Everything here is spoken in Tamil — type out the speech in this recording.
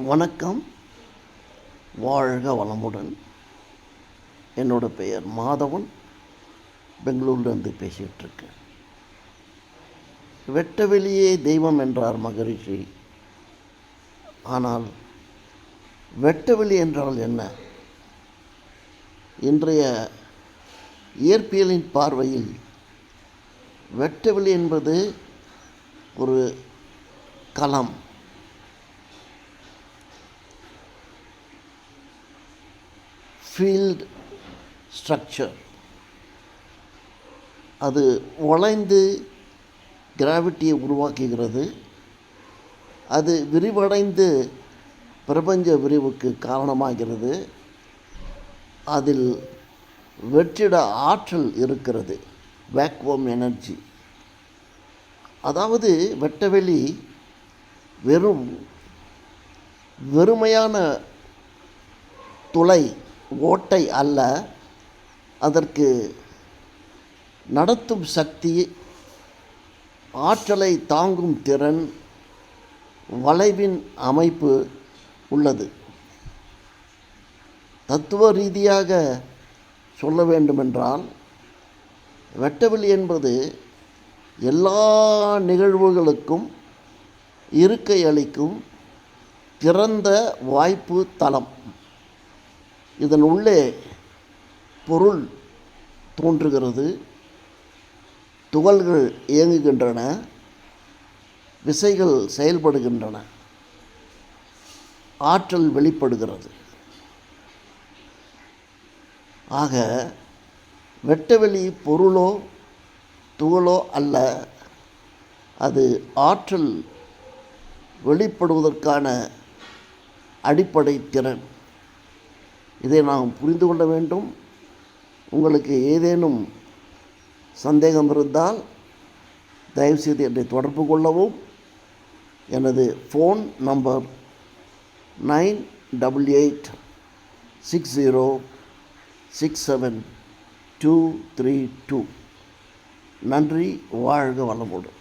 வணக்கம். வாழ்க வளமுடன். என்னோட பெயர் மாதவன். பெங்களூர்லேருந்து பேசிகிட்ருக்கேன் வெட்ட வெளியே தெய்வம் என்றார் மகரிஷி. ஆனால் வெட்டவெளி என்றால் என்ன? இன்றைய இயற்பியலின் பார்வையில் வெட்டவெளி என்பது ஒரு களம் ஃபீல்ட் ஸ்ட்ரக்சர் அது வளைந்து கிராவிட்டியை உருவாக்குகிறது. அது விரிவடைந்து பிரபஞ்ச விரிவுக்கு காரணமாகிறது. அதில் வெற்றிட ஆற்றல் இருக்கிறது. வேக்வம் எனர்ஜி அதாவது வெட்டவெளி வெறும் வெறுமையான துளை ஓட்டை அல்ல அதற்கு நடத்தும் சக்தி ஆற்றலை தாங்கும் திறன் வளைவின் அமைப்பு உள்ளது. தத்துவ ரீதியாக சொல்ல வேண்டுமென்றால் வெட்டவெளி என்பது எல்லா நிகழ்வுகளுக்கும் இருக்கை அளிக்கும் திறந்த வாய்ப்பு தளம் இதன் உள்ளே பொருள் தோன்றுகிறது. துகள்கள் இயங்குகின்றன. விசைகள் செயல்படுகின்றன. ஆற்றல் வெளிப்படுகிறது. ஆக வெட்டவெளி பொருளோ துகளோ அல்ல. அது ஆற்றல் வெளிப்படுவதற்கான அடிப்படை திறன். இதை நாம் புரிந்து கொள்ள வேண்டும். உங்களுக்கு ஏதேனும் சந்தேகம் இருந்தால் தயவுசெய்து என்னை தொடர்பு கொள்ளவும். எனது phone number nine double eight six zero six seven two three two. நன்றி வாழ்க வளமுடன்.